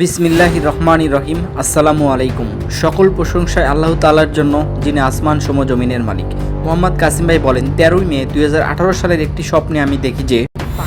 বিসমিল্লাহ রহমান রহিম, আসসালামু আলাইকুম। সকল প্রশংসায় আল্লাহ তালার জন্য, যিনি আসমান সম জমিনের মালিক। মোহাম্মদ কাসিম ভাই বলেন, তেরোই মে দুই হাজার আঠারো সালের একটি স্বপ্নে আমি দেখি যে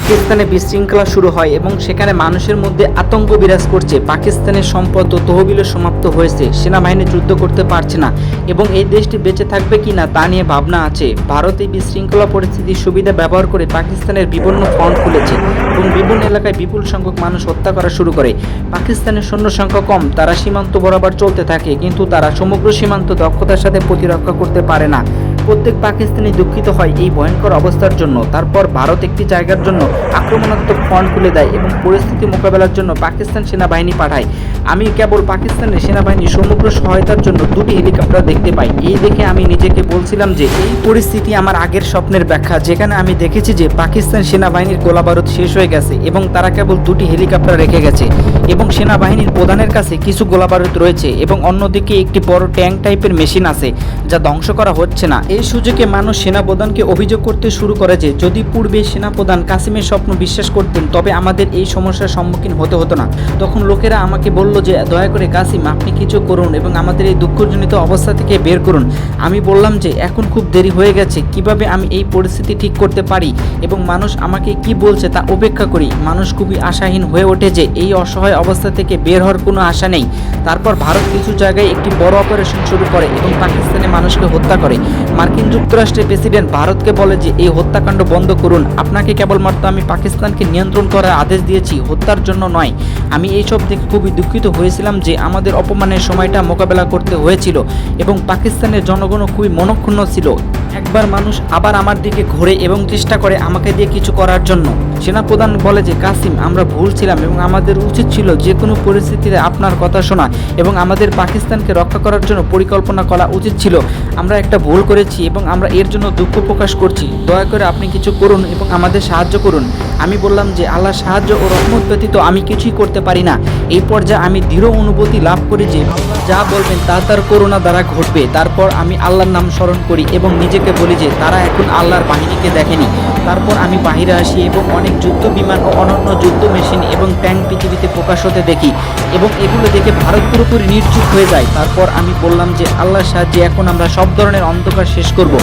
পাকিস্তানে বিশৃঙ্খলা শুরু হয় এবং সেখানে মানুষের মধ্যে আতঙ্ক বিরাজ করছে। পাকিস্তানের সম্পদ ও তহবিলও সমাপ্ত হয়েছে। সেনাবাহিনী যুদ্ধ করতে পারছে না এবং এই দেশটি বেঁচে থাকবে কি না তা নিয়ে ভাবনা আছে। ভারত এই বিশৃঙ্খলা পরিস্থিতির সুবিধা ব্যবহার করে পাকিস্তানের বিভিন্ন ফ্রন্ট খুলেছে এবং বিভিন্ন এলাকায় বিপুল সংখ্যক মানুষ হত্যা করা শুরু করে। পাকিস্তানের সৈন্য সংখ্যা কম, তারা সীমান্ত বরাবর চলতে থাকে, কিন্তু তারা সমগ্র সীমান্ত দক্ষতার সাথে প্রতিরক্ষা করতে পারে না। প্রত্যেক পাকিস্তানি দুঃখিত হয় এই ভয়ঙ্কর অবস্থার জন্য। তারপর ভারত একটি জায়গার জন্য আক্রমণাত্মক ফ্রন্ট খুলে দেয় এবং পরিস্থিতি মোকাবেলার জন্য পাকিস্তান সেনাবাহিনী পাঠায়। আমি কেবল পাকিস্তানের সেনাবাহিনীর সমগ্র সহায়তার জন্য দুটি হেলিকপ্টার দেখতে পাই। এই দেখে আমি নিজেকে বলছিলাম যে, এই পরিস্থিতি আমার আগের স্বপ্নের ব্যাখ্যা। যেখানে আমি দেখেছি যে, পাকিস্তান সেনাবাহিনীর গোলাবারুদ শেষ হয়ে গেছে এবং তারা কেবল দুটি হেলিকপ্টার রেখে গেছে এবং সেনাবাহিনীর প্রধানের কাছে কিছু গোলাবারুদ রয়েছে এবং অন্যদিকে একটি বড় ট্যাঙ্ক টাইপের মেশিন আছে যা ধ্বংস করা হচ্ছে না। এই সুযোগে মানুষ সেনাপ্রধানকে অভিযোগ করতে শুরু করে যে, যদি পূর্বে সেনাপ্রধান কাসিমের স্বপ্ন বিশ্বাস করতেন, তবে আমাদের এই সমস্যার সম্মুখীন হতে হতো না। তখন লোকেরা আমাকে বলল যে দয়া করে কাসিম, আপনি কিছু করুন এবং আমাদের এই দুঃখজনিত অবস্থা থেকে বের করুন। আমি বললাম যে এখন খুব দেরি হয়ে গেছে, কীভাবে আমি এই পরিস্থিতি ঠিক করতে পারি এবং মানুষ আমাকে কি বলছে তা উপেক্ষা করি। মানুষ খুবই আশাহীন হয়ে ওঠে যে এই অসহায় অবস্থা থেকে বের হওয়ার কোনো আশা নেই। তারপর ভারত কিছু জায়গায় একটি বড় অপারেশন শুরু করে এবং পাকিস্তানে মানুষকে হত্যা করে। মার্কিন যুক্তরাষ্ট্রের প্রেসিডেন্ট ভারতকে বলে যে, এই হত্যাকাণ্ড বন্ধ করুন। আপনাকে কেবলমাত্র আমি পাকিস্তানকে নিয়ন্ত্রণ করার আদেশ দিয়েছি, হত্যার জন্য নয়। আমি এইসব দেখে খুবই দুঃখিত হয়েছিলাম যে আমাদের অপমানের সময়টা মোকাবেলা করতে হয়েছিল এবং পাকিস্তানের জনগণও খুবই মনক্ষুণ্ণ ছিল। একবার মানুষ আবার আমার দিকে ঘোরে এবং চেষ্টা করে আমাকে দিয়ে কিছু করার জন্য। সেনাপ্রধান বলে যে, কাসিম, আমরা ভুল ছিলাম এবং আমাদের উচিত ছিল যে কোনো পরিস্থিতিতে আপনার কথা শোনা এবং আমাদের পাকিস্তানকে রক্ষা করার জন্য পরিকল্পনা করা উচিত ছিল। আমরা একটা ভুল করেছি এবং আমরা এর জন্য দুঃখ প্রকাশ করছি। দয়া করে আপনি কিছু করুন এবং আমাদের সাহায্য করুন। আমি বললাম যে আল্লাহ সাহায্য ও রহমত ব্যতীত আমি কিছুই করতে পারি না। এই পর্যায়ে আমি দৃঢ় অনুভূতি লাভ করি যে, যা বলবেন তা তার করোনা দ্বারা ঘটবে। তারপর আমি আল্লাহর নাম স্মরণ করি এবং নিজেকে বলি যে তারা এখন আল্লাহর বাহিনীকে দেখেনি। তারপর আমি বাহিরে আসি এবং অনেক যুদ্ধ বিমান ও অনন্য যুদ্ধ মেশিন এবং ট্যাঙ্ক পৃথিবীতে প্রকাশ হতে দেখি এবং এগুলো দেখে ভারত পুরোপুরি নির্চুপ হয়ে যায়। তারপর আমি বললাম যে আল্লাহর সাহায্যে এখন আমরা সব ধরনের অন্ধকার শেষ করব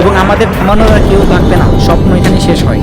এবং আমাদের থামানোর কেউ থাকবে না। স্বপ্ন এখানে শেষ হয়।